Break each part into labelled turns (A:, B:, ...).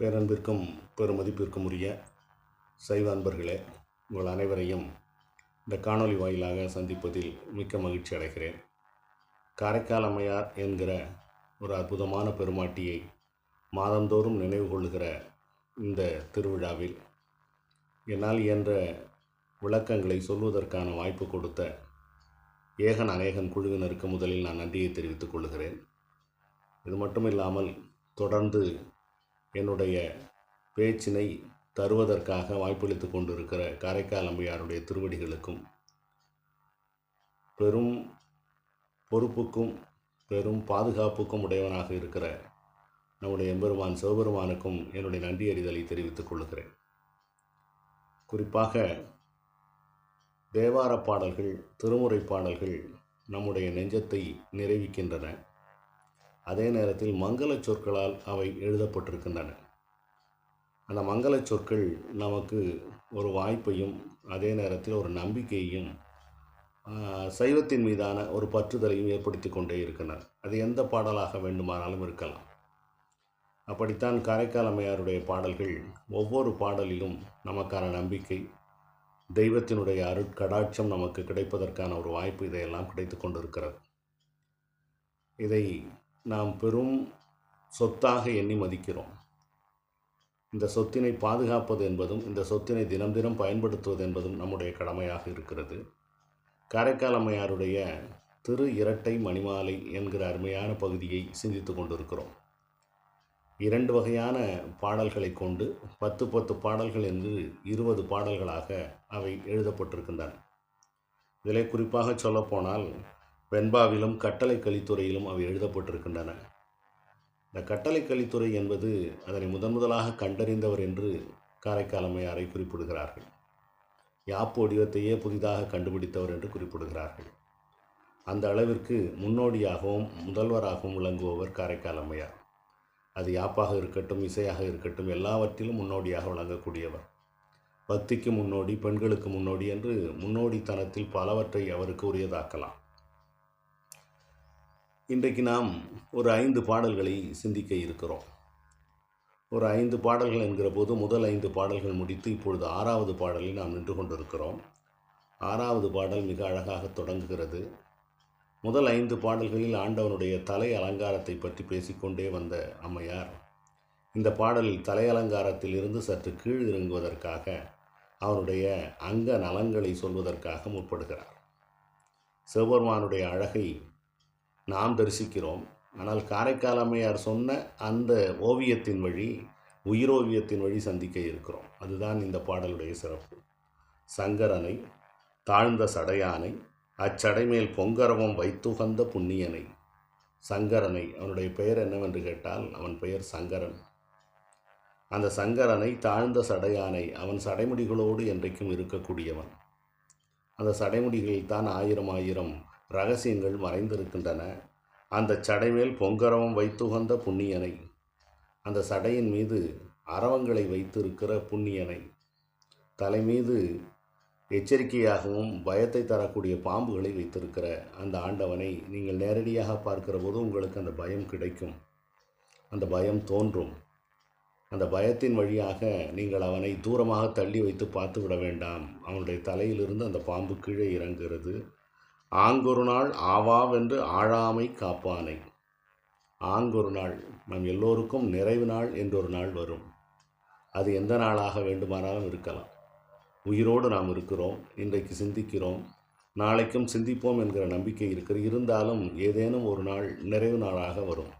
A: பேரன்பிற்கும் பெருமதிப்பிற்கும் உரிய சைவ அன்பர்களே உங்கள் அனைவரையும் இந்த காணொலி வாயிலாக சந்திப்பதில் மிக்க மகிழ்ச்சி அடைகிறேன் காரைக்கால் அம்மையார் என்கிற ஒரு அற்புதமான பெருமாட்டியை மாதந்தோறும் நினைவு கொள்கிற இந்த திருவிழாவில் என்னால் இயன்ற விளக்கங்களை சொல்வதற்கான வாய்ப்பு கொடுத்த ஏகன் அநேகன் குழுவினருக்கு முதலில் நான் நன்றியை தெரிவித்துக் கொள்கிறேன் இது மட்டும் இல்லாமல் தொடர்ந்து என்னுடைய பேச்சினை தருவதற்காக வாய்ப்பளித்து கொண்டிருக்கிற காரைக்கால் அம்மையாருடைய திருவடிகளுக்கும் பெரும் பொறுப்புக்கும் பெரும் பாதுகாப்புக்கும் உடையவனாக இருக்கிற நம்முடைய எம்பெருமான் சிவபெருமானுக்கும் என்னுடைய நன்றி அறிதலை தெரிவித்துக் கொள்கிறேன் குறிப்பாக தேவார பாடல்கள் திருமுறை பாடல்கள் நம்முடைய நெஞ்சத்தை நிறைவிக்கின்றன அதே நேரத்தில் மங்கள சொற்களால் அவை எழுதப்பட்டிருக்கின்றன அந்த மங்கள சொற்கள் நமக்கு ஒரு வாய்ப்பையும் அதே நேரத்தில் ஒரு நம்பிக்கையையும் சைவத்தின் மீதான ஒரு பற்றுதலையும் ஏற்படுத்தி கொண்டே இருக்கின்றன அது எந்த பாடலாக வேண்டுமானாலும் இருக்கலாம் அப்படித்தான் காரைக்கால் அம்மையாருடைய பாடல்கள் ஒவ்வொரு பாடலிலும் நமக்கான நம்பிக்கை தெய்வத்தினுடைய அருட்கடாட்சம் நமக்கு கிடைப்பதற்கான ஒரு வாய்ப்பு இதையெல்லாம் கிடைத்து கொண்டிருக்கிறது இதை நாம் பெரும் சொத்தாக எண்ணி மதிக்கிறோம் இந்த சொத்தினை பாதுகாப்பது என்பதும் இந்த சொத்தினை தினம் தினம் பயன்படுத்துவது என்பதும் நம்முடைய கடமையாக இருக்கிறது காரைக்காலம்மையாருடைய திரு இரட்டை மணிமாலை என்கிற அருமையான பகுதியை சிந்தித்து கொண்டிருக்கிறோம் இரண்டு வகையான பாடல்களை கொண்டு பத்து பத்து பாடல்கள் என்று இருபது பாடல்களாக அவை எழுதப்பட்டிருக்கின்றன இதில் குறிப்பாக சொல்லப்போனால் வெண்பாவிலும் கட்டளை கலித்துறையிலும் அவை எழுதப்பட்டிருக்கின்றன இந்த கட்டளை கலித்துறை என்பது அதனை முதன் முதலாக கண்டறிந்தவர் என்று காரைக்காலமையாரை குறிப்பிடுகிறார்கள் யாப்பு வடிவத்தையே புதிதாக கண்டுபிடித்தவர் என்று குறிப்பிடுகிறார்கள் அந்த அளவிற்கு முன்னோடியாகவும் முதல்வராகவும் விளங்குபவர் காரைக்கால் அது யாப்பாக இருக்கட்டும் இசையாக இருக்கட்டும் எல்லாவற்றிலும் முன்னோடியாக விளங்கக்கூடியவர் பக்திக்கு முன்னோடி பெண்களுக்கு முன்னோடி என்று முன்னோடித்தனத்தில் பலவற்றை அவருக்கு உரியதாக்கலாம் இன்றைக்கு நாம் ஒரு ஐந்து பாடல்களை சிந்திக்க இருக்கிறோம் ஒரு ஐந்து பாடல்கள் என்கிற போது முதல் ஐந்து பாடல்கள் முடித்து இப்பொழுது ஆறாவது பாடலில் நாம் நின்று கொண்டிருக்கிறோம் ஆறாவது பாடல் மிக அழகாக தொடங்குகிறது முதல் ஐந்து பாடல்களில் ஆண்டவனுடைய தலை அலங்காரத்தை பற்றி பேசிக்கொண்டே வந்த அம்மையார் இந்த பாடலில் தலை அலங்காரத்தில் இருந்து சற்று கீழ் இறங்குவதற்காக அவனுடைய அங்க நலன்களை சொல்வதற்காக முற்படுகிறார் சிவபெருமானுடைய அழகை நாம் தரிசிக்கிறோம் ஆனால் காரைக்கால் அம்மையார் சொன்ன அந்த ஓவியத்தின் வழி உயிரோவியத்தின் வழி சந்திக்க இருக்கிறோம் அதுதான் இந்த பாடலுடைய சிறப்பு சங்கரனை தாழ்ந்த சடையானை அச்சடை மேல் பொங்கரவம் வைத்துகந்த புண்ணியனை சங்கரனை அவனுடைய பெயர் என்னவென்று கேட்டால் அவன் பெயர் சங்கரன் அந்த சங்கரனை தாழ்ந்த சடையானை அவன் சடைமுடிகளோடு என்றைக்கும் இருக்கக்கூடியவன் அந்த சடைமுடிகளில் தான் ஆயிரம் ஆயிரம் ரகசியங்கள் மறைந்திருக்கின்றன அந்த சடைமேல் பொங்கரவம் வைத்துகந்த புண்ணியனை அந்த சடையின் மீது அரவங்களை வைத்திருக்கிற புண்ணியனை தலை மீது எச்சரிக்கையாகவும் பயத்தை தரக்கூடிய பாம்புகளை வைத்திருக்கிற அந்த ஆண்டவனை நீங்கள் நேரடியாக பார்க்கிற போது உங்களுக்கு அந்த பயம் கிடைக்கும் அந்த பயம் தோன்றும் அந்த பயத்தின் வழியாக நீங்கள் அவனை தூரமாக தள்ளி வைத்து பார்த்து விட வேண்டாம் அவனுடைய தலையிலிருந்து அந்த பாம்பு கீழே இறங்குகிறது ஆங்கொரு நாள் ஆவாவென்று ஆழாமை காப்பானை ஆங்கொரு நாள் நம் எல்லோருக்கும் நிறைவு நாள் என்றொரு நாள் வரும் அது எந்த நாளாக வேண்டுமானாலும் இருக்கலாம் உயிரோடு நாம் இருக்கிறோம் இன்றைக்கு சிந்திக்கிறோம் நாளைக்கும் சிந்திப்போம் என்கிற நம்பிக்கை இருக்கிற இருந்தாலும் ஏதேனும் ஒரு நாள் நிறைவு நாளாக வரும்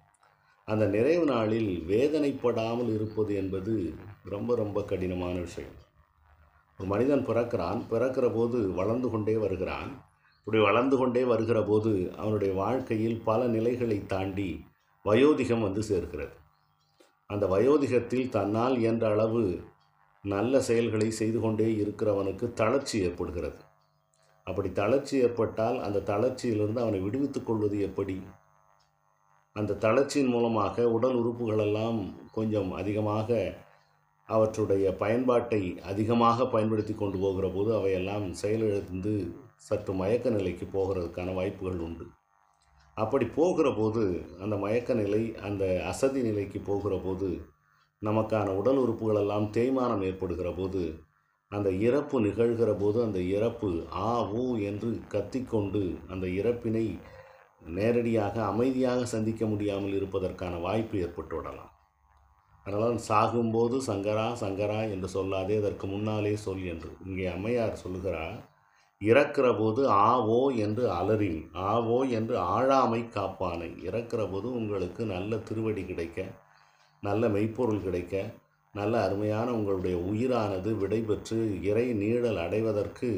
A: அந்த நிறைவு நாளில் வேதனைப்படாமல் இருப்பது என்பது ரொம்ப ரொம்ப கடினமான விஷயம் ஒரு மனிதன் பிறக்கிறான் பிறக்கிற போது வளர்ந்து கொண்டே வருகிறான் இப்படி வளர்ந்து கொண்டே வருகிற போது அவனுடைய வாழ்க்கையில் பல நிலைகளை தாண்டி வயோதிகம் வந்து சேர்கிறது அந்த வயோதிகத்தில் தன்னால் என்ற அளவு நல்ல செயல்களை செய்து கொண்டே இருக்கிறவனுக்கு தளர்ச்சி ஏற்படுகிறது அப்படி தளர்ச்சி ஏற்பட்டால் அந்த தளர்ச்சியிலிருந்து அவனை விடுவித்துக் கொள்வது எப்படி அந்த தளர்ச்சியின் மூலமாக உடல் உறுப்புகளெல்லாம் கொஞ்சம் அதிகமாக அவற்றுடைய பயன்பாட்டை அதிகமாக பயன்படுத்தி கொண்டு போகிற போது அவையெல்லாம் செயலிழந்து சற்று மயக்க நிலைக்கு போகிறதுக்கான வாய்ப்புகள் உண்டு அப்படி போகிற போது அந்த மயக்க நிலை அந்த அசதி நிலைக்கு போகிற போது நமக்கான உடல் உறுப்புகளெல்லாம் தேய்மானம் ஏற்படுகிற போது அந்த இறப்பு நிகழ்கிற போது அந்த இறப்பு ஆ ஊ என்று கத்திக்கொண்டு அந்த இறப்பினை நேரடியாக அமைதியாக சந்திக்க முடியாமல் இருப்பதற்கான வாய்ப்பு ஏற்பட்டு விடலாம் அதனால் சாகும்போது சங்கரா சங்கரா என்று சொல்லாதே அதற்கு முன்னாலே சொல் என்று இங்கே அம்மையார் சொல்லுகிறார் இறக்கிற போது ஆவோ என்று அலறின் ஆவோ என்று ஆழாமை காப்பானை இறக்கிற போது உங்களுக்கு நல்ல திருவடி கிடைக்க நல்ல மெய்ப்பொருள் கிடைக்க நல்ல அருமையான உங்களுடைய உயிரானது விடைபெற்று இறை நீழல் அடைவதற்கு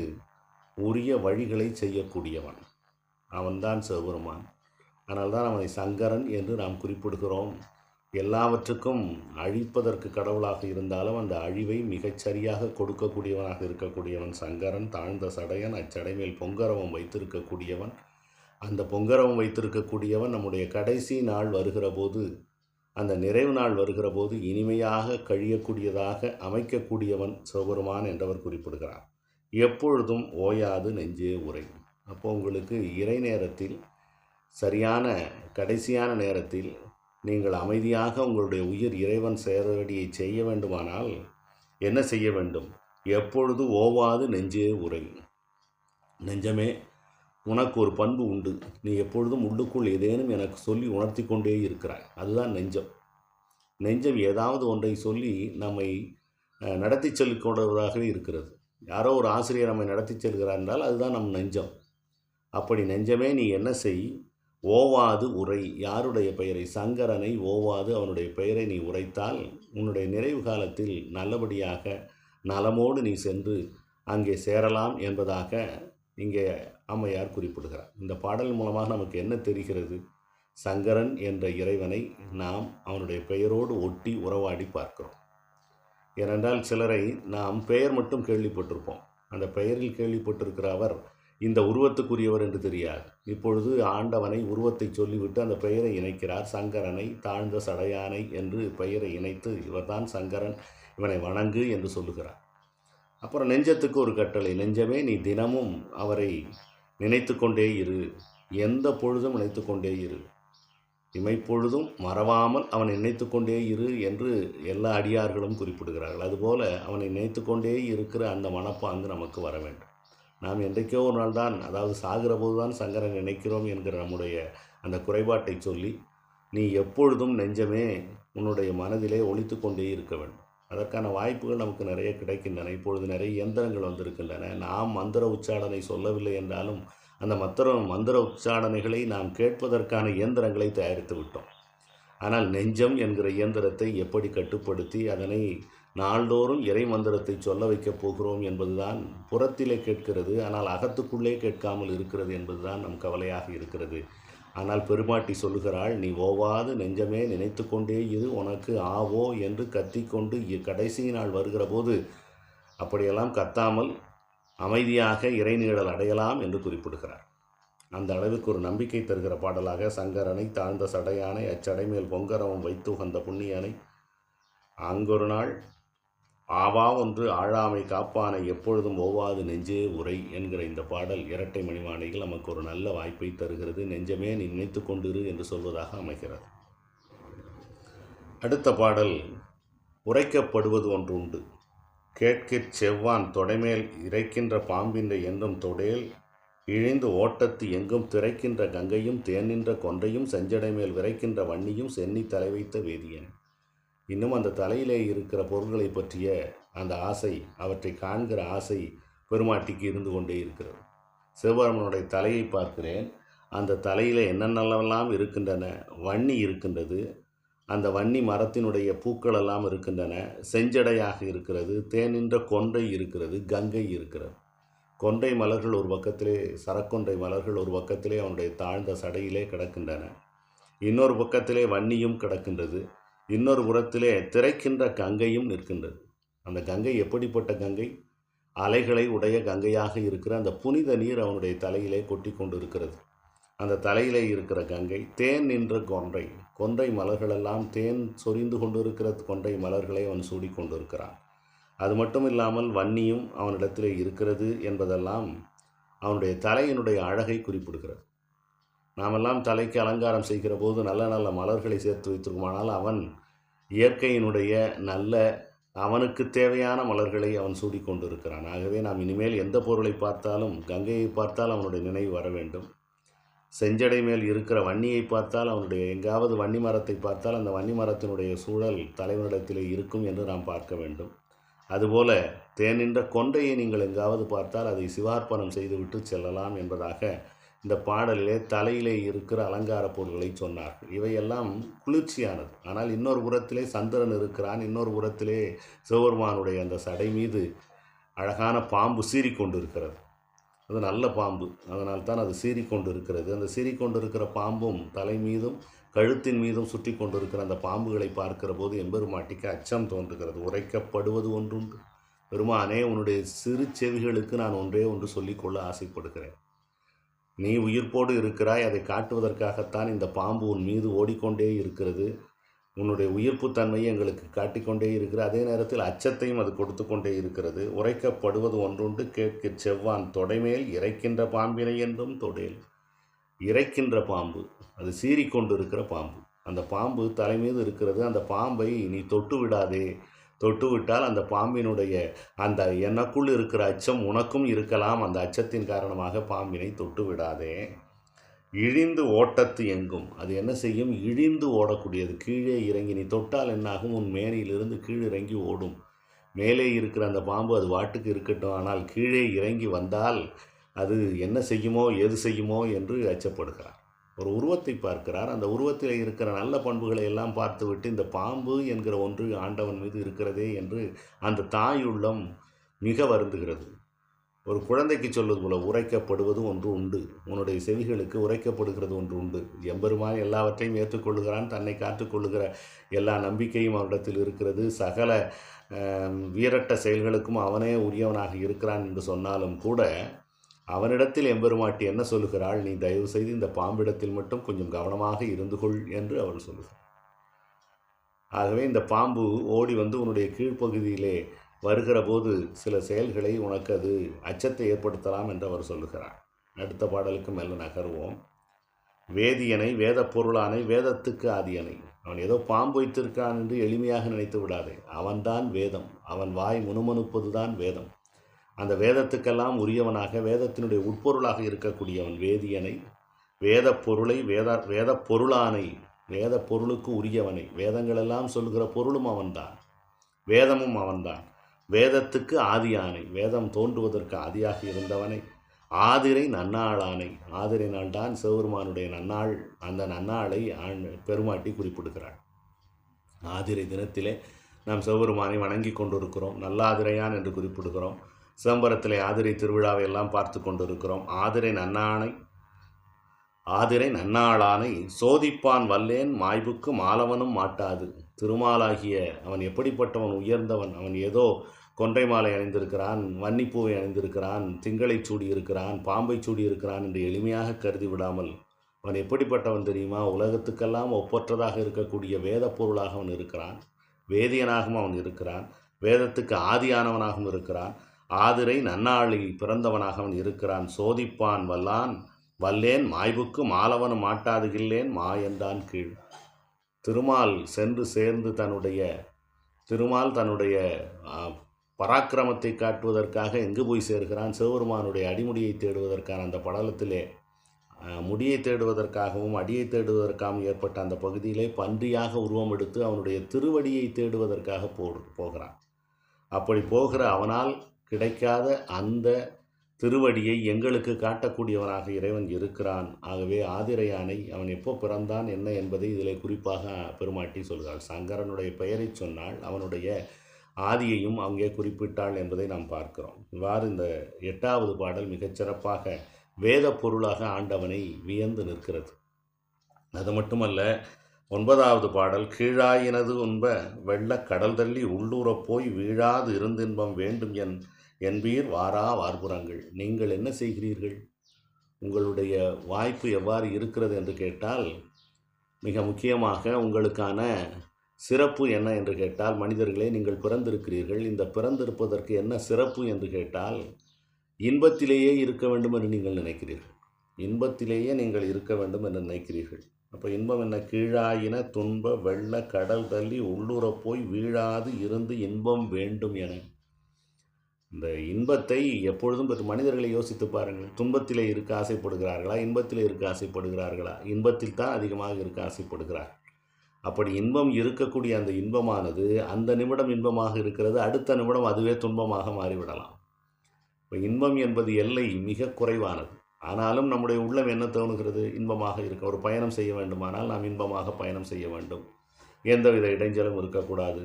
A: உரிய வழிகளை செய்யக்கூடியவன் அவன்தான் சிவபெருமான் அதனால்தான் அவனை சங்கரன் என்று நாம் குறிப்பிடுகிறோம் எல்லாவற்றுக்கும் அழிப்பதற்கு கடவுளாக இருந்தாலும் அந்த அழிவை மிகச்சரியாக கொடுக்கக்கூடியவனாக இருக்கக்கூடியவன் சங்கரன் தாழ்ந்த சடையன் மேல் பொங்கரவம் வைத்திருக்கக்கூடியவன் அந்த பொங்கரவம் வைத்திருக்கக்கூடியவன் நம்முடைய கடைசி நாள் வருகிற போது அந்த நிறைவு நாள் வருகிற போது இனிமையாக கழியக்கூடியதாக அமைக்கக்கூடியவன் சிவபெருமான் என்றவர் குறிப்பிடுகிறார் எப்பொழுதும் ஓயாது நெஞ்சே உரை அப்போ உங்களுக்கு இறை நேரத்தில் சரியான கடைசியான நேரத்தில் நீங்கள் அமைதியாக உங்களுடைய உயிர் இறைவன் சேரடியை செய்ய வேண்டுமானால் என்ன செய்ய வேண்டும் எப்பொழுது ஓவாது நெஞ்சே உரை நெஞ்சமே உனக்கு ஒரு பண்பு உண்டு நீ எப்பொழுதும் உள்ளுக்குள் ஏதேனும் எனக்கு சொல்லி உணர்த்தி கொண்டே இருக்கிறாய் அதுதான் நெஞ்சம் நெஞ்சம் ஏதாவது ஒன்றை சொல்லி நம்மை நடத்தி செல்கொண்டவராக இருக்கிறது யாரோ ஒரு ஆசிரியர் நம்மை நடத்தி செல்கிறார் என்றால் அதுதான் நம் நெஞ்சம் அப்படி நெஞ்சமே நீ என்ன செய் ஓவாது உரை யாருடைய பெயரை சங்கரனை ஓவாது அவனுடைய பெயரை நீ உரைத்தால் உன்னுடைய நிறைவு காலத்தில் நல்லபடியாக நலமோடு நீ சென்று அங்கே சேரலாம் என்பதாக இங்கே அம்மையார் குறிப்பிடுகிறார் இந்த பாடல் மூலமாக நமக்கு என்ன தெரிகிறது சங்கரன் என்ற இறைவனை நாம் அவனுடைய பெயரோடு ஒட்டி உறவாடி பார்க்கிறோம் ஏனென்றால் சிலரை நாம் பெயர் மட்டும் கேள்விப்பட்டிருப்போம் அந்த பெயரில் கேள்விப்பட்டிருக்கிற அவர் இந்த உருவத்துக்குரியவர் என்று தெரியாது இப்பொழுது ஆண்டவனை உருவத்தை சொல்லிவிட்டு அந்த பெயரை இணைக்கிறார் சங்கரனை தாழ்ந்த சடையானை என்று பெயரை இணைத்து இவர்தான் சங்கரன் இவனை வணங்கு என்று சொல்லுகிறார் அப்புறம் நெஞ்சத்துக்கு ஒரு கட்டளை நெஞ்சமே நீ தினமும் அவரை நினைத்து கொண்டே இரு எந்த பொழுதும் நினைத்து கொண்டே இரு இமைப்பொழுதும் மறவாமல் அவனை நினைத்து கொண்டே இரு என்று எல்லா அடியார்களும் குறிப்பிடுகிறார்கள் அதுபோல அவனை நினைத்து கொண்டே இருக்கிற அந்த மனப்பாங்கு நமக்கு வர வேண்டும் நாம் என்றைக்கோ ஒரு நாள் தான் அதாவது சாகிற போது தான் சங்கரை நினைக்கிறோம் என்கிற நம்முடைய அந்த குறைபாட்டை சொல்லி நீ எப்பொழுதும் நெஞ்சமே உன்னுடைய மனதிலே ஒழித்து கொண்டே இருக்க வேண்டும் அதற்கான வாய்ப்புகள் நமக்கு நிறைய கிடைக்கின்றன இப்பொழுது நிறைய இயந்திரங்கள் வந்திருக்கின்றன நாம் மந்திர உச்சாடனை சொல்லவில்லை என்றாலும் அந்த மத்திர மந்திர உச்சாடனைகளை நாம் கேட்பதற்கான இயந்திரங்களை தயாரித்து விட்டோம் ஆனால் நெஞ்சம் என்கிற இயந்திரத்தை எப்படி கட்டுப்படுத்தி அதனை நாள்தோறும் இறை மந்திரத்தை சொல்ல வைக்கப் போகிறோம் என்பதுதான் புறத்திலே கேட்கிறது ஆனால் அகத்துக்குள்ளே கேட்காமல் இருக்கிறது என்பதுதான் நம் கவலையாக இருக்கிறது ஆனால் பெருமாட்டி சொல்லுகிறாள் நீ ஓவாது நெஞ்சமே நினைத்து கொண்டே இது உனக்கு ஆவோ என்று கத்திக்கொண்டு கடைசி நாள் வருகிற போது அப்படியெல்லாம் கத்தாமல் அமைதியாக இறைநீழல் அடையலாம் என்று குறிப்பிடுகிறார் அந்த அளவுக்கு ஒரு நம்பிக்கை தருகிற பாடலாக சங்கரனை தாழ்ந்த சடையானை அச்சடை மேல் வைத்து வந்த புண்ணியானை அங்கொரு நாள் ஆவா ஒன்று ஆழாமை காப்பானை எப்பொழுதும் ஓவாது நெஞ்சே உரை என்கிற இந்த பாடல் இரட்டை மணிவாணையில் நமக்கு ஒரு நல்ல வாய்ப்பை தருகிறது நெஞ்சமே நீ நினைத்து கொண்டிரு என்று சொல்வதாக அமைகிறது அடுத்த பாடல் உரைக்கப்படுவது ஒன்று உண்டு கேட்கிற் செவ்வான் தொடைமேல் இறைக்கின்ற பாம்பின்ற என்றும் தொடேல் இழிந்து ஓட்டத்து எங்கும் திரைக்கின்ற கங்கையும் தேனின்ற கொன்றையும் செஞ்சடை மேல் விரைக்கின்ற வன்னியும் சென்னி தலைவைத்த வேதியன் இன்னும் அந்த தலையிலே இருக்கிற பொருள்களை பற்றிய அந்த ஆசை அவற்றை காண்கிற ஆசை பெருமாட்டிக்கு இருந்து கொண்டே இருக்கிறது சிவபெருமனுடைய தலையை பார்க்கிறேன் அந்த தலையில் என்னென்னலாம் இருக்கின்றன வன்னி இருக்கின்றது அந்த வன்னி மரத்தினுடைய பூக்கள் எல்லாம் இருக்கின்றன செஞ்சடையாக இருக்கிறது தேனின்ற கொன்றை இருக்கிறது கங்கை இருக்கிறது கொன்றை மலர்கள் ஒரு பக்கத்திலே சரக்கொன்றை மலர்கள் ஒரு பக்கத்திலே அவனுடைய தாழ்ந்த சடையிலே கிடக்கின்றன இன்னொரு பக்கத்திலே வன்னியும் கிடக்கின்றது இன்னொரு புறத்திலே திரைக்கின்ற கங்கையும் நிற்கின்றது அந்த கங்கை எப்படிப்பட்ட கங்கை அலைகளை உடைய கங்கையாக இருக்கிற அந்த புனித நீர் அவனுடைய தலையிலே கொட்டி கொண்டு இருக்கிறது அந்த தலையிலே இருக்கிற கங்கை தேன் நின்ற கொன்றை கொன்றை மலர்களெல்லாம் தேன் சொரிந்து கொண்டிருக்கிற கொன்றை மலர்களை அவன் சூடி கொண்டிருக்கிறான் அது மட்டும் இல்லாமல் வன்னியும் அவனிடத்திலே இருக்கிறது என்பதெல்லாம் அவனுடைய தலையினுடைய அழகை குறிப்பிடுகிறது நாமெல்லாம் தலைக்கு அலங்காரம் செய்கிற போது நல்ல நல்ல மலர்களை சேர்த்து வைத்திருக்குமானால் அவன் இயற்கையினுடைய நல்ல அவனுக்கு தேவையான மலர்களை அவன் சூடிக்கொண்டிருக்கிறான் ஆகவே நாம் இனிமேல் எந்த பொருளை பார்த்தாலும் கங்கையை பார்த்தால் அவனுடைய நினைவு வர வேண்டும் செஞ்சடை மேல் இருக்கிற வன்னியை பார்த்தால் அவனுடைய எங்காவது வன்னி மரத்தை பார்த்தால் அந்த வன்னி மரத்தினுடைய சூழல் தலைவனிடத்திலே இருக்கும் என்று நாம் பார்க்க வேண்டும் அதுபோல தேனின்ற கொண்டையை நீங்கள் எங்காவது பார்த்தால் அதை சிவார்ப்பணம் செய்துவிட்டு செல்லலாம் என்பதாக இந்த பாடலிலே தலையிலே இருக்கிற அலங்கார பொருள்களை சொன்னார்கள் இவையெல்லாம் குளிர்ச்சியானது ஆனால் இன்னொரு புறத்திலே சந்திரன் இருக்கிறான் இன்னொரு புறத்திலே சிவபெருமானுடைய அந்த சடை மீது அழகான பாம்பு சீறிக்கொண்டு இருக்கிறது அது நல்ல பாம்பு அதனால் தான் அது சீறிக்கொண்டு இருக்கிறது அந்த சீறிக்கொண்டு இருக்கிற பாம்பும் தலை மீதும் கழுத்தின் மீதும் சுற்றி கொண்டிருக்கிற அந்த பாம்புகளை பார்க்கிற போது எம்பெருமாட்டிக்கு அச்சம் தோன்றுகிறது உரைக்கப்படுவது ஒன்றுண்டு பெருமானே உன்னுடைய சிறு செவிகளுக்கு நான் ஒன்றே ஒன்று சொல்லிக்கொள்ள ஆசைப்படுகிறேன் நீ உயிர்ப்போடு இருக்கிறாய் அதை காட்டுவதற்காகத்தான் இந்த பாம்பு உன் மீது ஓடிக்கொண்டே இருக்கிறது உன்னுடைய உயிர்ப்பு தன்மையை எங்களுக்கு காட்டிக்கொண்டே இருக்கிறது அதே நேரத்தில் அச்சத்தையும் அது கொடுத்து கொண்டே இருக்கிறது உரைக்கப்படுவது ஒன்றுண்டு கேட்க செவ்வான் தொடைமேல் இறைக்கின்ற பாம்பினை என்றும் தொடேல் இறைக்கின்ற பாம்பு அது சீறிக்கொண்டு இருக்கிற பாம்பு அந்த பாம்பு தலைமீது இருக்கிறது அந்த பாம்பை நீ தொட்டு விடாதே தொட்டுவிட்டால் அந்த பாம்பினுடைய அந்த எனக்குள் இருக்கிற அச்சம் உனக்கும் இருக்கலாம் அந்த அச்சத்தின் காரணமாக பாம்பினை தொட்டு விடாதே இழிந்து ஓட்டத்து எங்கும் அது என்ன செய்யும் இழிந்து ஓடக்கூடியது கீழே இறங்கி நீ தொட்டால் என்னாகும் உன் மேனையிலிருந்து கீழே இறங்கி ஓடும் மேலே இருக்கிற அந்த பாம்பு அது வாட்டுக்கு இருக்கட்டும் ஆனால் கீழே இறங்கி வந்தால் அது என்ன செய்யுமோ எது செய்யுமோ என்று அச்சப்படுகிறார் ஒரு உருவத்தை பார்க்கிறார் அந்த உருவத்தில் இருக்கிற நல்ல பண்புகளை எல்லாம் பார்த்துவிட்டு இந்த பாம்பு என்கிற ஒன்று ஆண்டவன் மீது இருக்கிறதே என்று அந்த தாயுள்ளம் மிக வருந்துகிறது ஒரு குழந்தைக்கு சொல்வது போல உரைக்கப்படுவது ஒன்று உண்டு உன்னுடைய செவிகளுக்கு உரைக்கப்படுகிறது ஒன்று உண்டு எம்பெருமான் எல்லாவற்றையும் ஏற்றுக்கொள்கிறான் தன்னை காத்துக்கொள்ளுகிற எல்லா நம்பிக்கையும் அவரிடத்தில் இருக்கிறது சகல வீரட்ட செயல்களுக்கும் அவனே உரியவனாக இருக்கிறான் என்று சொன்னாலும் கூட அவனிடத்தில் எம்பெருமாட்டி என்ன சொல்லுகிறாள் நீ தயவு செய்து இந்த பாம்பிடத்தில் மட்டும் கொஞ்சம் கவனமாக இருந்து கொள் என்று அவள் சொல்லுகிறாள் ஆகவே இந்த பாம்பு ஓடி வந்து உன்னுடைய கீழ்ப்பகுதியிலே வருகிற போது சில செயல்களை உனக்கு அது அச்சத்தை ஏற்படுத்தலாம் என்று அவர் சொல்லுகிறார் அடுத்த பாடலுக்கு மேல நகர்வோம் வேதியனை வேத பொருளானை வேதத்துக்கு ஆதியனை அவன் ஏதோ பாம்பு வைத்திருக்கான் என்று எளிமையாக நினைத்து விடாதே அவன்தான் வேதம் அவன் வாய் முணுமணுப்பதுதான் வேதம் அந்த வேதத்துக்கெல்லாம் உரியவனாக வேதத்தினுடைய உட்பொருளாக இருக்கக்கூடியவன் வேதியனை வேத பொருளை வேத வேத பொருளானை வேத பொருளுக்கு உரியவனை வேதங்களெல்லாம் சொல்கிற பொருளும் அவன்தான் வேதமும் அவன்தான் வேதத்துக்கு ஆதியானை வேதம் தோன்றுவதற்கு ஆதியாக இருந்தவனை ஆதிரை நன்னாளானை ஆதிரை நாள் தான் சிவபெருமானுடைய நன்னாள் அந்த நன்னாளை ஆண் பெருமாட்டி குறிப்பிடுகிறாள் ஆதிரை தினத்திலே நாம் சிவபெருமானை வணங்கி கொண்டிருக்கிறோம் நல்லாதிரையான் என்று குறிப்பிடுகிறோம் சிதம்பரத்தில் ஆதிரை திருவிழாவை எல்லாம் பார்த்து கொண்டிருக்கிறோம் ஆதிரை நன்னானை ஆதிரை நன்னாளானை சோதிப்பான் வல்லேன் மாய்புக்கு மாலவனும் மாட்டாது திருமாலாகிய அவன் எப்படிப்பட்டவன் உயர்ந்தவன் அவன் ஏதோ கொன்றை மாலை அணிந்திருக்கிறான் வன்னிப்பூவை அணிந்திருக்கிறான் திங்களை சூடி இருக்கிறான் பாம்பை சூடி இருக்கிறான் என்று எளிமையாக கருதி விடாமல் அவன் எப்படிப்பட்டவன் தெரியுமா உலகத்துக்கெல்லாம் ஒப்பற்றதாக இருக்கக்கூடிய வேத பொருளாக அவன் இருக்கிறான் வேதியனாகவும் அவன் இருக்கிறான் வேதத்துக்கு ஆதியானவனாகவும் இருக்கிறான் ஆதிரை நன்னாளில் பிறந்தவனாக அவன் இருக்கிறான் சோதிப்பான் வல்லான் வல்லேன் மாய்வுக்கு மாலவனும் மாட்டாதுகில்லேன் மா என்றான் கீழ் திருமால் சென்று சேர்ந்து தன்னுடைய திருமால் தன்னுடைய பராக்கிரமத்தை காட்டுவதற்காக எங்கு போய் சேர்கிறான் சிவபெருமானுடைய அடிமுடியை தேடுவதற்கான அந்த படலத்திலே முடியை தேடுவதற்காகவும் அடியை தேடுவதற்காகவும் ஏற்பட்ட அந்த பகுதியிலே பன்றியாக உருவம் எடுத்து அவனுடைய திருவடியை தேடுவதற்காக போ போகிறான் அப்படி போகிற அவனால் கிடைக்காத அந்த திருவடியை எங்களுக்கு காட்டக்கூடியவனாக இறைவன் இருக்கிறான் ஆகவே ஆதிரையானை அவன் எப்போ பிறந்தான் என்ன என்பதை இதில் குறிப்பாக பெருமாட்டி சொல்கிறாள் சங்கரனுடைய பெயரை சொன்னால் அவனுடைய ஆதியையும் அங்கே குறிப்பிட்டாள் என்பதை நாம் பார்க்கிறோம் இவ்வாறு இந்த எட்டாவது பாடல் மிகச்சிறப்பாக வேத பொருளாக ஆண்டவனை வியந்து நிற்கிறது அது மட்டுமல்ல ஒன்பதாவது பாடல் கீழாயினது உண்ப வெள்ள கடல் தள்ளி உள்ளூரப் போய் வீழாது இருந்தின்பம் வேண்டும் என் என்பீர் வாரா வார்புறங்கள் நீங்கள் என்ன செய்கிறீர்கள் உங்களுடைய வாய்ப்பு எவ்வாறு இருக்கிறது என்று கேட்டால் மிக முக்கியமாக உங்களுக்கான சிறப்பு என்ன என்று கேட்டால் மனிதர்களே நீங்கள் பிறந்திருக்கிறீர்கள் இந்த பிறந்திருப்பதற்கு என்ன சிறப்பு என்று கேட்டால் இன்பத்திலேயே இருக்க வேண்டும் என்று நீங்கள் நினைக்கிறீர்கள் இன்பத்திலேயே நீங்கள் இருக்க வேண்டும் என்று நினைக்கிறீர்கள் அப்போ இன்பம் என்ன கீழாயின துன்ப வெள்ள கடல் தள்ளி உள்ளூரை போய் வீழாது இருந்து இன்பம் வேண்டும் என இந்த இன்பத்தை எப்பொழுதும் பெற்ற மனிதர்களை யோசித்து பாருங்கள் துன்பத்தில் இருக்க ஆசைப்படுகிறார்களா இன்பத்தில் இருக்க ஆசைப்படுகிறார்களா இன்பத்தில் தான் அதிகமாக இருக்க ஆசைப்படுகிறார்கள் அப்படி இன்பம் இருக்கக்கூடிய அந்த இன்பமானது அந்த நிமிடம் இன்பமாக இருக்கிறது அடுத்த நிமிடம் அதுவே துன்பமாக மாறிவிடலாம் இப்போ இன்பம் என்பது எல்லை மிக குறைவானது ஆனாலும் நம்முடைய உள்ளம் என்ன தோணுகிறது இன்பமாக இருக்க ஒரு பயணம் செய்ய வேண்டுமானால் நாம் இன்பமாக பயணம் செய்ய வேண்டும் எந்தவித இடைஞ்சலும் இருக்கக்கூடாது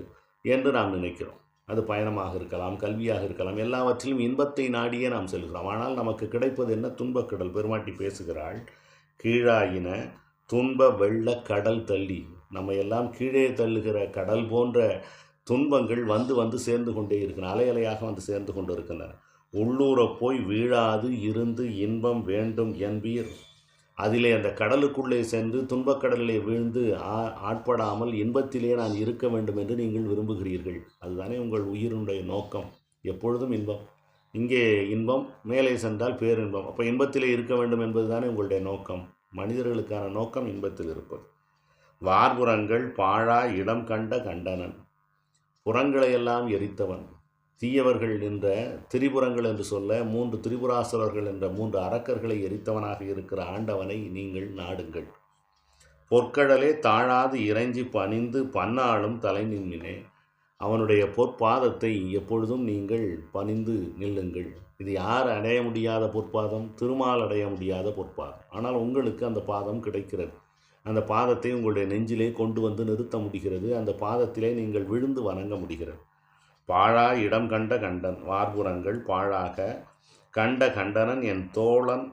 A: என்று நாம் நினைக்கிறோம் அது பயணமாக இருக்கலாம் கல்வியாக இருக்கலாம் எல்லாவற்றிலும் இன்பத்தை நாடியே நாம் செல்கிறோம் ஆனால் நமக்கு கிடைப்பது என்ன துன்பக்கடல் பெருமாட்டி பேசுகிறாள் கீழாயின துன்ப வெள்ள கடல் தள்ளி நம்ம எல்லாம் கீழே தள்ளுகிற கடல் போன்ற துன்பங்கள் வந்து வந்து சேர்ந்து கொண்டே இருக்கின்றன அலை அலையாக வந்து சேர்ந்து கொண்டு இருக்கின்றன உள்ளூரை போய் வீழாது இருந்து இன்பம் வேண்டும் என்பீர் அதிலே அந்த கடலுக்குள்ளே சென்று துன்பக்கடலிலே ஆ ஆட்படாமல் இன்பத்திலே நான் இருக்க வேண்டும் என்று நீங்கள் விரும்புகிறீர்கள் அதுதானே உங்கள் உயிருடைய நோக்கம் எப்பொழுதும் இன்பம் இங்கே இன்பம் மேலே சென்றால் பேரின்பம் அப்போ இன்பத்திலே இருக்க வேண்டும் என்பது தானே உங்களுடைய நோக்கம் மனிதர்களுக்கான நோக்கம் இன்பத்தில் இருப்பது வார்புறங்கள் பாழா இடம் கண்ட கண்டனன் புறங்களையெல்லாம் எரித்தவன் தீயவர்கள் என்ற திரிபுரங்கள் என்று சொல்ல மூன்று திரிபுராசுரர்கள் என்ற மூன்று அரக்கர்களை எரித்தவனாக இருக்கிற ஆண்டவனை நீங்கள் நாடுங்கள் பொற்கடலே தாழாது இறைஞ்சி பணிந்து பன்னாலும் தலை நின்னே அவனுடைய பொற்பாதத்தை எப்பொழுதும் நீங்கள் பணிந்து நில்லுங்கள் இது யார் அடைய முடியாத பொற்பாதம் திருமால் அடைய முடியாத பொற்பாதம் ஆனால் உங்களுக்கு அந்த பாதம் கிடைக்கிறது அந்த பாதத்தை உங்களுடைய நெஞ்சிலே கொண்டு வந்து நிறுத்த முடிகிறது அந்த பாதத்திலே நீங்கள் விழுந்து வணங்க முடிகிறது பாழா இடம் கண்ட கண்டன் வார்புறங்கள் பாழாக கண்ட கண்டனன் என் தோழன்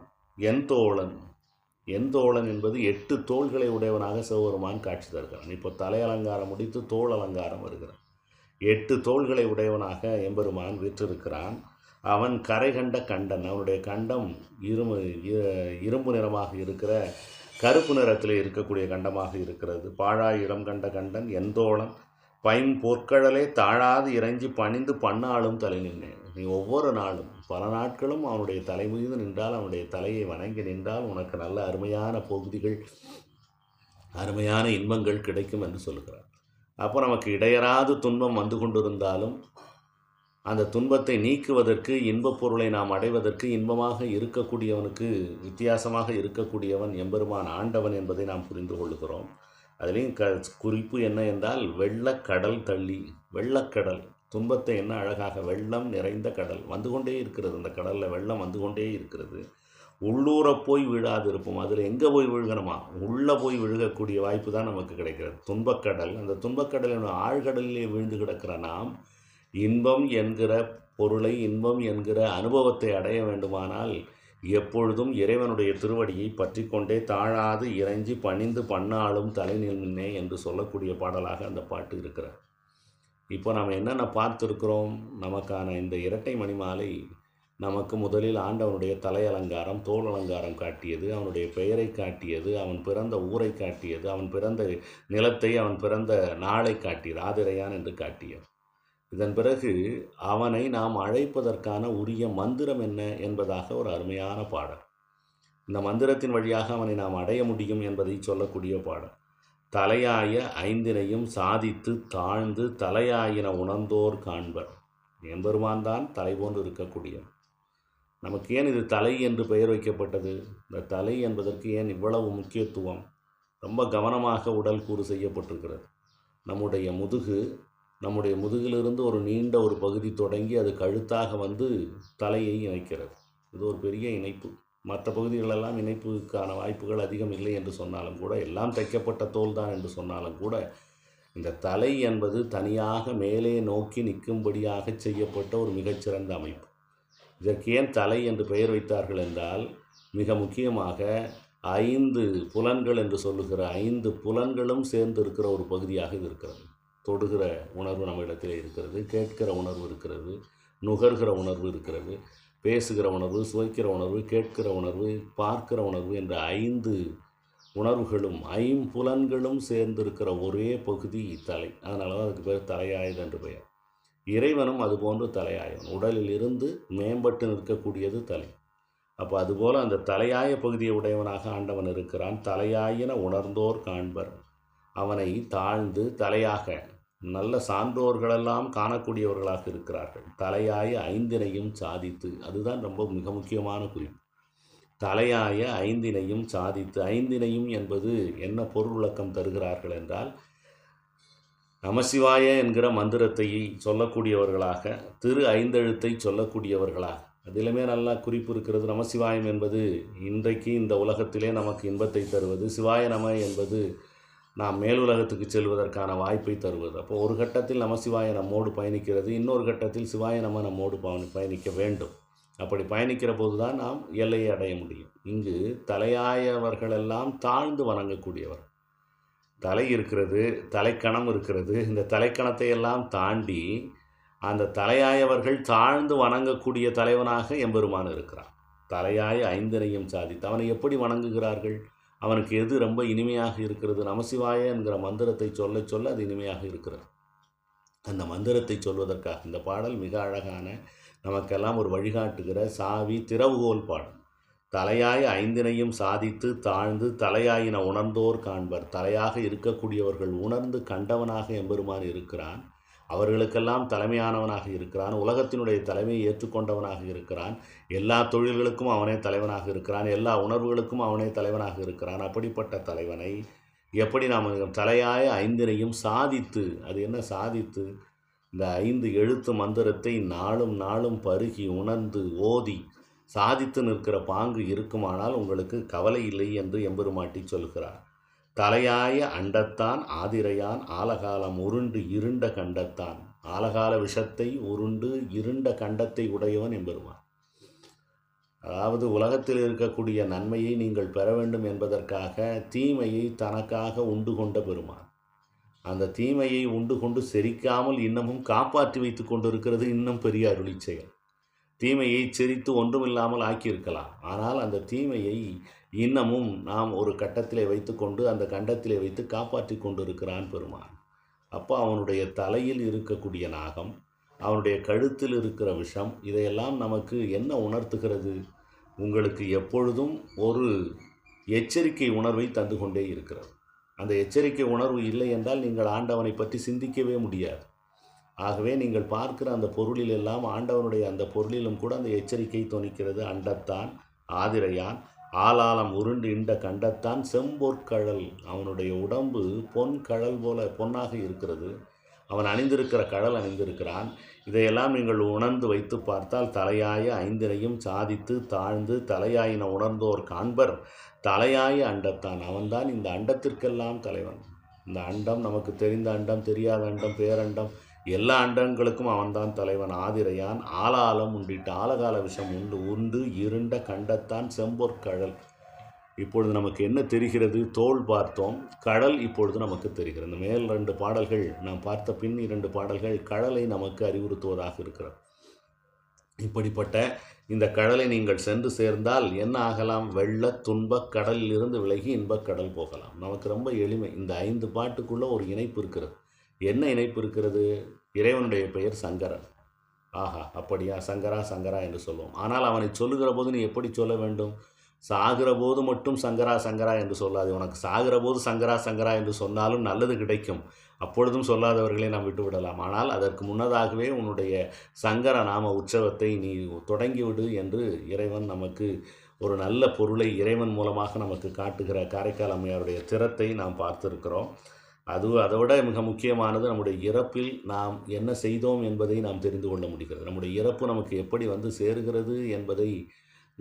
A: என் தோழன் என் தோழன் என்பது எட்டு தோள்களை உடையவனாக சிவபெருமான் காட்சி தருகிறான் இப்போ தலை அலங்காரம் முடித்து தோல் அலங்காரம் வருகிறான் எட்டு தோள்களை உடையவனாக எம்பெருமான் விற்றிருக்கிறான் அவன் கரை கண்ட கண்டன் அவனுடைய கண்டம் இரும்பு இரும்பு நிறமாக இருக்கிற கருப்பு நிறத்தில் இருக்கக்கூடிய கண்டமாக இருக்கிறது பாழா இடம் கண்ட கண்டன் எந்தோளன் பைம் பொற்கடலே தாழாது இறைஞ்சி பணிந்து பண்ணாலும் தலை நின்றேன் நீ ஒவ்வொரு நாளும் பல நாட்களும் அவனுடைய தலை மீது நின்றால் அவனுடைய தலையை வணங்கி நின்றால் உனக்கு நல்ல அருமையான பகுதிகள் அருமையான இன்பங்கள் கிடைக்கும் என்று சொல்கிறார் அப்போ நமக்கு இடையராது துன்பம் வந்து கொண்டிருந்தாலும் அந்த துன்பத்தை நீக்குவதற்கு இன்பப் பொருளை நாம் அடைவதற்கு இன்பமாக இருக்கக்கூடியவனுக்கு வித்தியாசமாக இருக்கக்கூடியவன் எம்பெருமான் ஆண்டவன் என்பதை நாம் புரிந்து கொள்கிறோம் அதுலேயும் க குறிப்பு என்ன என்றால் வெள்ளக்கடல் தள்ளி வெள்ளக்கடல் துன்பத்தை என்ன அழகாக வெள்ளம் நிறைந்த கடல் வந்து கொண்டே இருக்கிறது அந்த கடலில் வெள்ளம் வந்து கொண்டே இருக்கிறது உள்ளூரை போய் விழாது இருப்போம் அதில் எங்கே போய் விழுகணுமா உள்ளே போய் விழுகக்கூடிய வாய்ப்பு தான் நமக்கு கிடைக்கிறது துன்பக்கடல் அந்த துன்பக்கடலின் ஆழ்கடலிலே விழுந்து கிடக்கிற நாம் இன்பம் என்கிற பொருளை இன்பம் என்கிற அனுபவத்தை அடைய வேண்டுமானால் எப்பொழுதும் இறைவனுடைய திருவடியை பற்றி கொண்டே தாழாது இறைஞ்சி பணிந்து பண்ணாலும் தலை நின்னே என்று சொல்லக்கூடிய பாடலாக அந்த பாட்டு இருக்கிறார் இப்போ நாம் என்னென்ன பார்த்துருக்கிறோம் நமக்கான இந்த இரட்டை மணிமாலை நமக்கு முதலில் ஆண்டவனுடைய தலை அலங்காரம் தோல் அலங்காரம் காட்டியது அவனுடைய பெயரை காட்டியது அவன் பிறந்த ஊரை காட்டியது அவன் பிறந்த நிலத்தை அவன் பிறந்த நாளை காட்டியது ஆதிரையான் என்று காட்டியது இதன் பிறகு அவனை நாம் அழைப்பதற்கான உரிய மந்திரம் என்ன என்பதாக ஒரு அருமையான பாடல் இந்த மந்திரத்தின் வழியாக அவனை நாம் அடைய முடியும் என்பதை சொல்லக்கூடிய பாடல் தலையாய ஐந்தினையும் சாதித்து தாழ்ந்து தலையாயின உணர்ந்தோர் காண்பர் எம்பெருமான் தான் தலை போன்று இருக்கக்கூடியவன் நமக்கு ஏன் இது தலை என்று பெயர் வைக்கப்பட்டது இந்த தலை என்பதற்கு ஏன் இவ்வளவு முக்கியத்துவம் ரொம்ப கவனமாக உடல் கூறு செய்யப்பட்டிருக்கிறது நம்முடைய முதுகு நம்முடைய முதுகிலிருந்து ஒரு நீண்ட ஒரு பகுதி தொடங்கி அது கழுத்தாக வந்து தலையை இணைக்கிறது இது ஒரு பெரிய இணைப்பு மற்ற பகுதிகளெல்லாம் இணைப்புக்கான வாய்ப்புகள் அதிகம் இல்லை என்று சொன்னாலும் கூட எல்லாம் தைக்கப்பட்ட தோல் தான் என்று சொன்னாலும் கூட இந்த தலை என்பது தனியாக மேலே நோக்கி நிற்கும்படியாக செய்யப்பட்ட ஒரு மிகச்சிறந்த அமைப்பு இதற்கு ஏன் தலை என்று பெயர் வைத்தார்கள் என்றால் மிக முக்கியமாக ஐந்து புலன்கள் என்று சொல்லுகிற ஐந்து புலன்களும் சேர்ந்து இருக்கிற ஒரு பகுதியாக இது இருக்கிறது தொடுகிற உணர்வு நம்ம இடத்துல இருக்கிறது கேட்கிற உணர்வு இருக்கிறது நுகர்கிற உணர்வு இருக்கிறது பேசுகிற உணர்வு சுவைக்கிற உணர்வு கேட்கிற உணர்வு பார்க்கிற உணர்வு என்ற ஐந்து உணர்வுகளும் ஐம்புலன்களும் சேர்ந்திருக்கிற ஒரே பகுதி தலை அதனால தான் அதுக்கு பேர் தலையாயுது என்று பெயர் இறைவனும் அதுபோன்று தலையாயவன் உடலில் இருந்து மேம்பட்டு நிற்கக்கூடியது தலை அப்போ அதுபோல் அந்த தலையாய பகுதியை உடையவனாக ஆண்டவன் இருக்கிறான் தலையாயின உணர்ந்தோர் காண்பர் அவனை தாழ்ந்து தலையாக நல்ல சான்றோர்களெல்லாம் காணக்கூடியவர்களாக இருக்கிறார்கள் தலையாய ஐந்தினையும் சாதித்து அதுதான் ரொம்ப மிக முக்கியமான குறிப்பு தலையாய ஐந்தினையும் சாதித்து ஐந்தினையும் என்பது என்ன பொருள் விளக்கம் தருகிறார்கள் என்றால் நமசிவாய என்கிற மந்திரத்தை சொல்லக்கூடியவர்களாக திரு ஐந்தெழுத்தை சொல்லக்கூடியவர்களாக அதிலுமே நல்லா குறிப்பு இருக்கிறது நமசிவாயம் என்பது இன்றைக்கு இந்த உலகத்திலே நமக்கு இன்பத்தை தருவது சிவாய நம என்பது நாம் மேலுலகத்துக்கு செல்வதற்கான வாய்ப்பை தருவது அப்போ ஒரு கட்டத்தில் நமசிவாய நம்மோடு பயணிக்கிறது இன்னொரு கட்டத்தில் சிவாய நம நம்மோடு பயணிக்க வேண்டும் அப்படி பயணிக்கிற போது தான் நாம் எல்லையை அடைய முடியும் இங்கு தலையாயவர்களெல்லாம் தாழ்ந்து வணங்கக்கூடியவர் தலை இருக்கிறது தலைக்கணம் இருக்கிறது இந்த தலைக்கணத்தை எல்லாம் தாண்டி அந்த தலையாயவர்கள் தாழ்ந்து வணங்கக்கூடிய தலைவனாக எம்பெருமான் இருக்கிறான் தலையாய ஐந்தனையும் சாதித்து அவனை எப்படி வணங்குகிறார்கள் அவனுக்கு எது ரொம்ப இனிமையாக இருக்கிறது நமசிவாய என்கிற மந்திரத்தை சொல்ல சொல்ல அது இனிமையாக இருக்கிறது அந்த மந்திரத்தை சொல்வதற்காக இந்த பாடல் மிக அழகான நமக்கெல்லாம் ஒரு வழிகாட்டுகிற சாவி திறவுகோல் பாடல் தலையாய் ஐந்தினையும் சாதித்து தாழ்ந்து தலையாயின உணர்ந்தோர் காண்பர் தலையாக இருக்கக்கூடியவர்கள் உணர்ந்து கண்டவனாக எம்பெருமான் இருக்கிறான் அவர்களுக்கெல்லாம் தலைமையானவனாக இருக்கிறான் உலகத்தினுடைய தலைமையை ஏற்றுக்கொண்டவனாக இருக்கிறான் எல்லா தொழில்களுக்கும் அவனே தலைவனாக இருக்கிறான் எல்லா உணர்வுகளுக்கும் அவனே தலைவனாக இருக்கிறான் அப்படிப்பட்ட தலைவனை எப்படி நாம் தலையாய ஐந்தினையும் சாதித்து அது என்ன சாதித்து இந்த ஐந்து எழுத்து மந்திரத்தை நாளும் நாளும் பருகி உணர்ந்து ஓதி சாதித்து நிற்கிற பாங்கு இருக்குமானால் உங்களுக்கு கவலை இல்லை என்று எம்பெருமாட்டி சொல்கிறார் தலையாய அண்டத்தான் ஆதிரையான் ஆலகாலம் உருண்டு இருண்ட கண்டத்தான் ஆலகால விஷத்தை உருண்டு இருண்ட கண்டத்தை உடையவன் என்பருவான் அதாவது உலகத்தில் இருக்கக்கூடிய நன்மையை நீங்கள் பெற வேண்டும் என்பதற்காக தீமையை தனக்காக உண்டு கொண்ட பெருமான் அந்த தீமையை உண்டு கொண்டு செரிக்காமல் இன்னமும் காப்பாற்றி வைத்து கொண்டிருக்கிறது இன்னும் பெரிய அருளி செயல் தீமையை செரித்து ஒன்றுமில்லாமல் ஆக்கியிருக்கலாம் ஆனால் அந்த தீமையை இன்னமும் நாம் ஒரு கட்டத்திலே வைத்துக்கொண்டு அந்த கண்டத்திலே வைத்து காப்பாற்றி கொண்டு இருக்கிறான் பெருமான் அப்போ அவனுடைய தலையில் இருக்கக்கூடிய நாகம் அவனுடைய கழுத்தில் இருக்கிற விஷம் இதையெல்லாம் நமக்கு என்ன உணர்த்துகிறது உங்களுக்கு எப்பொழுதும் ஒரு எச்சரிக்கை உணர்வை தந்து கொண்டே இருக்கிறது அந்த எச்சரிக்கை உணர்வு இல்லை என்றால் நீங்கள் ஆண்டவனை பற்றி சிந்திக்கவே முடியாது ஆகவே நீங்கள் பார்க்கிற அந்த பொருளில் எல்லாம் ஆண்டவனுடைய அந்த பொருளிலும் கூட அந்த எச்சரிக்கை துணிக்கிறது அண்டத்தான் ஆதிரையான் உருண்டு இண்ட கண்டத்தான் செம்பொற்கழல் அவனுடைய உடம்பு பொன் கழல் போல பொன்னாக இருக்கிறது அவன் அணிந்திருக்கிற கடல் அணிந்திருக்கிறான் இதையெல்லாம் நீங்கள் உணர்ந்து வைத்து பார்த்தால் தலையாய ஐந்தினையும் சாதித்து தாழ்ந்து தலையாயின உணர்ந்தோர் காண்பர் தலையாய அண்டத்தான் அவன்தான் இந்த அண்டத்திற்கெல்லாம் தலைவன் இந்த அண்டம் நமக்கு தெரிந்த அண்டம் தெரியாத அண்டம் பேரண்டம் எல்லா அண்டங்களுக்கும் அவன்தான் தலைவன் ஆதிரையான் ஆலாலம் உண்டிட்டு ஆலகால விஷம் உண்டு உண்டு இருண்ட கண்டத்தான் செம்பொற்கழல் இப்பொழுது நமக்கு என்ன தெரிகிறது தோல் பார்த்தோம் கடல் இப்பொழுது நமக்கு தெரிகிறது இந்த மேல் ரெண்டு பாடல்கள் நாம் பார்த்த பின் இரண்டு பாடல்கள் கடலை நமக்கு அறிவுறுத்துவதாக இருக்கிறது இப்படிப்பட்ட இந்த கடலை நீங்கள் சென்று சேர்ந்தால் என்ன ஆகலாம் வெள்ள துன்பக் கடலிலிருந்து விலகி இன்பக் கடல் போகலாம் நமக்கு ரொம்ப எளிமை இந்த ஐந்து பாட்டுக்குள்ளே ஒரு இணைப்பு இருக்கிறது என்ன இணைப்பு இருக்கிறது இறைவனுடைய பெயர் சங்கரன் ஆஹா அப்படியா சங்கரா சங்கரா என்று சொல்லுவோம் ஆனால் அவனை சொல்லுகிற போது நீ எப்படி சொல்ல வேண்டும் சாகிற போது மட்டும் சங்கரா சங்கரா என்று சொல்லாது உனக்கு சாகிற போது சங்கரா சங்கரா என்று சொன்னாலும் நல்லது கிடைக்கும் அப்பொழுதும் சொல்லாதவர்களை நாம் விட்டுவிடலாம் ஆனால் அதற்கு முன்னதாகவே உன்னுடைய சங்கர நாம உற்சவத்தை நீ தொடங்கிவிடு என்று இறைவன் நமக்கு ஒரு நல்ல பொருளை இறைவன் மூலமாக நமக்கு காட்டுகிற காரைக்கால் அம்மையாருடைய திறத்தை நாம் பார்த்துருக்கிறோம் அது அதோட மிக முக்கியமானது நம்முடைய இறப்பில் நாம் என்ன செய்தோம் என்பதை நாம் தெரிந்து கொள்ள முடிகிறது நம்முடைய இறப்பு நமக்கு எப்படி வந்து சேருகிறது என்பதை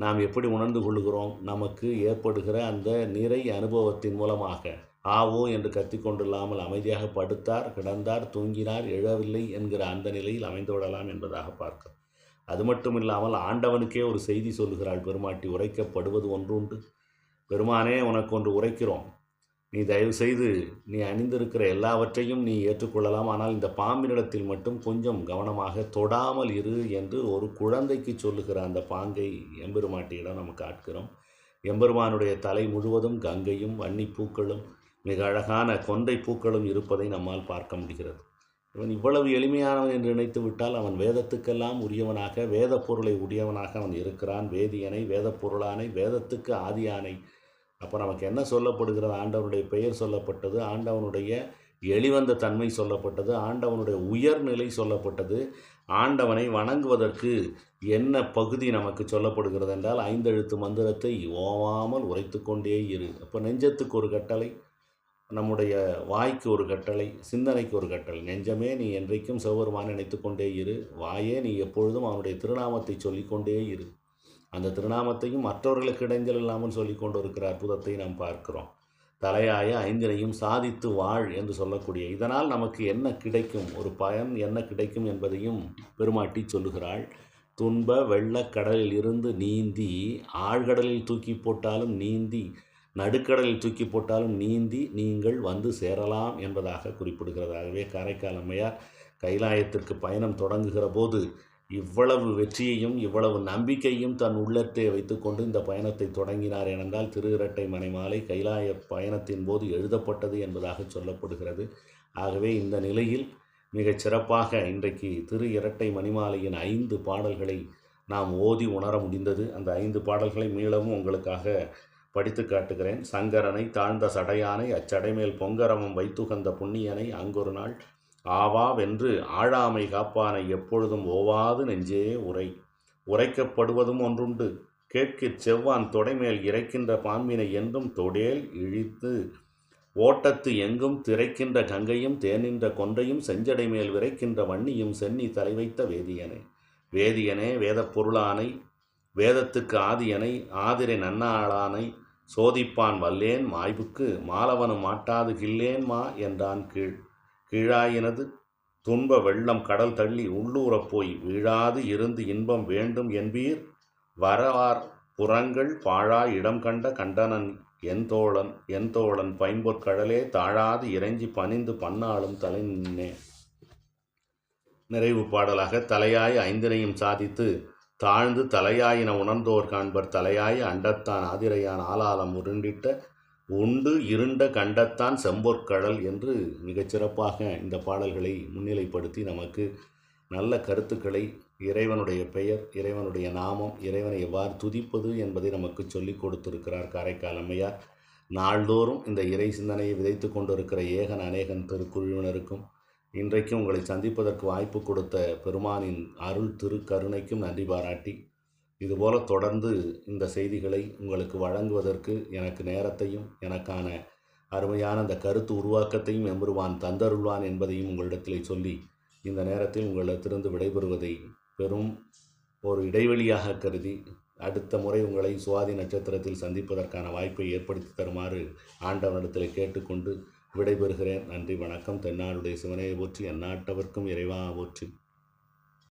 A: நாம் எப்படி உணர்ந்து கொள்கிறோம் நமக்கு ஏற்படுகிற அந்த நிறை அனுபவத்தின் மூலமாக ஆவோ என்று கத்திக்கொண்டில்லாமல் அமைதியாக படுத்தார் கிடந்தார் தூங்கினார் எழவில்லை என்கிற அந்த நிலையில் அமைந்து விடலாம் என்பதாக பார்க்கிறோம் அது மட்டும் இல்லாமல் ஆண்டவனுக்கே ஒரு செய்தி சொல்கிறாள் பெருமாட்டி உரைக்கப்படுவது உண்டு பெருமானே உனக்கு ஒன்று உரைக்கிறோம் நீ தயவு செய்து நீ அணிந்திருக்கிற எல்லாவற்றையும் நீ ஏற்றுக்கொள்ளலாம் ஆனால் இந்த பாம்பினிடத்தில் மட்டும் கொஞ்சம் கவனமாக தொடாமல் இரு என்று ஒரு குழந்தைக்கு சொல்லுகிற அந்த பாங்கை எம்பெருமாட்டியிடம் நம்ம காட்கிறோம் எம்பெருமானுடைய தலை முழுவதும் கங்கையும் வன்னி பூக்களும் மிக அழகான கொன்றை பூக்களும் இருப்பதை நம்மால் பார்க்க முடிகிறது இவன் இவ்வளவு எளிமையானவன் என்று நினைத்து விட்டால் அவன் வேதத்துக்கெல்லாம் உரியவனாக வேத பொருளை உடையவனாக அவன் இருக்கிறான் வேதியனை வேத பொருளானை வேதத்துக்கு ஆதியானை அப்போ நமக்கு என்ன சொல்லப்படுகிறது ஆண்டவனுடைய பெயர் சொல்லப்பட்டது ஆண்டவனுடைய எளிவந்த தன்மை சொல்லப்பட்டது ஆண்டவனுடைய உயர்நிலை சொல்லப்பட்டது ஆண்டவனை வணங்குவதற்கு என்ன பகுதி நமக்கு சொல்லப்படுகிறது என்றால் ஐந்தெழுத்து மந்திரத்தை ஓவாமல் உரைத்து கொண்டே இரு அப்போ நெஞ்சத்துக்கு ஒரு கட்டளை நம்முடைய வாய்க்கு ஒரு கட்டளை சிந்தனைக்கு ஒரு கட்டளை நெஞ்சமே நீ என்றைக்கும் சிவபெருமான் நினைத்து கொண்டே இரு வாயே நீ எப்பொழுதும் அவனுடைய திருநாமத்தை சொல்லிக்கொண்டே இரு அந்த திருநாமத்தையும் மற்றவர்களுக்கு இடைஞ்சல் இல்லாமல் சொல்லி கொண்டு இருக்கிற அற்புதத்தை நாம் பார்க்கிறோம் தலையாய ஐந்தினையும் சாதித்து வாழ் என்று சொல்லக்கூடிய இதனால் நமக்கு என்ன கிடைக்கும் ஒரு பயன் என்ன கிடைக்கும் என்பதையும் பெருமாட்டி சொல்லுகிறாள் துன்ப வெள்ளக்கடலில் இருந்து நீந்தி ஆழ்கடலில் தூக்கி போட்டாலும் நீந்தி நடுக்கடலில் தூக்கி போட்டாலும் நீந்தி நீங்கள் வந்து சேரலாம் என்பதாக குறிப்பிடுகிறதாகவே காரைக்கால் அம்மையார் கைலாயத்திற்கு பயணம் தொடங்குகிற போது இவ்வளவு வெற்றியையும் இவ்வளவு நம்பிக்கையும் தன் உள்ளத்தை வைத்துக்கொண்டு இந்த பயணத்தை தொடங்கினார் ஏனென்றால் திரு இரட்டை மனைமாலை கைலாய பயணத்தின் போது எழுதப்பட்டது என்பதாக சொல்லப்படுகிறது ஆகவே இந்த நிலையில் மிகச் சிறப்பாக இன்றைக்கு திரு இரட்டை மணிமாலையின் ஐந்து பாடல்களை நாம் ஓதி உணர முடிந்தது அந்த ஐந்து பாடல்களை மீளவும் உங்களுக்காக படித்து காட்டுகிறேன் சங்கரனை தாழ்ந்த சடையானை அச்சடைமேல் பொங்கரமம் வைத்துகந்த புண்ணியனை அங்கொரு நாள் ஆவா வென்று ஆழாமை காப்பானை எப்பொழுதும் ஓவாது நெஞ்சே உரை உரைக்கப்படுவதும் ஒன்றுண்டு கேட்கச் செவ்வான் தொடைமேல் இறைக்கின்ற பாம்பினை என்றும் தொடேல் இழித்து ஓட்டத்து எங்கும் திரைக்கின்ற கங்கையும் தேனின்ற கொன்றையும் செஞ்சடை மேல் விரைக்கின்ற வன்னியும் சென்னி தலை வைத்த வேதியனை வேதியனே வேதப் பொருளானை வேதத்துக்கு ஆதியனை ஆதிரை நன்னாளானை சோதிப்பான் வல்லேன் மாய்புக்கு மாலவனும் மாட்டாது கில்லேன் மா என்றான் கீழ் கீழாயினது துன்ப வெள்ளம் கடல் தள்ளி உள்ளூரப் போய் வீழாது இருந்து இன்பம் வேண்டும் என்பீர் வரவார் புறங்கள் பாழா இடம் கண்ட கண்டனன் என் தோழன் என் தோழன் பைம்பொற்கடலே தாழாது இறைஞ்சி பணிந்து பன்னாலும் தலை நின்னே நிறைவு பாடலாக தலையாய் ஐந்தினையும் சாதித்து தாழ்ந்து தலையாயின உணர்ந்தோர் காண்பர் தலையாய் அண்டத்தான் ஆதிரையான் ஆலாலம் உருண்டிட்ட உண்டு இருண்ட கண்டத்தான் செம்பொற்கடல் என்று மிகச்சிறப்பாக இந்த பாடல்களை முன்னிலைப்படுத்தி நமக்கு நல்ல கருத்துக்களை இறைவனுடைய பெயர் இறைவனுடைய நாமம் இறைவனை எவ்வாறு துதிப்பது என்பதை நமக்கு சொல்லிக் கொடுத்திருக்கிறார் காரைக்கால் அம்மையார் நாள்தோறும் இந்த இறை சிந்தனையை விதைத்து கொண்டிருக்கிற ஏகன் அநேகன் திருக்குழுவினருக்கும் இன்றைக்கும் உங்களை சந்திப்பதற்கு வாய்ப்பு கொடுத்த பெருமானின் அருள் திருக்கருணைக்கும் நன்றி பாராட்டி இதுபோல் தொடர்ந்து இந்த செய்திகளை உங்களுக்கு வழங்குவதற்கு எனக்கு நேரத்தையும் எனக்கான அருமையான அந்த கருத்து உருவாக்கத்தையும் எம்பருவான் தந்தருள்வான் என்பதையும் உங்களிடத்தில் சொல்லி இந்த நேரத்தில் உங்களிடத்திலிருந்து விடைபெறுவதை பெரும் ஒரு இடைவெளியாக கருதி அடுத்த முறை உங்களை சுவாதி நட்சத்திரத்தில் சந்திப்பதற்கான வாய்ப்பை ஏற்படுத்தி தருமாறு ஆண்டவனிடத்தில் கேட்டுக்கொண்டு விடைபெறுகிறேன் நன்றி வணக்கம் தென்னாடுடைய சிவனையை போற்றி எந்நாட்டவர்க்கும் இறைவாக போற்றி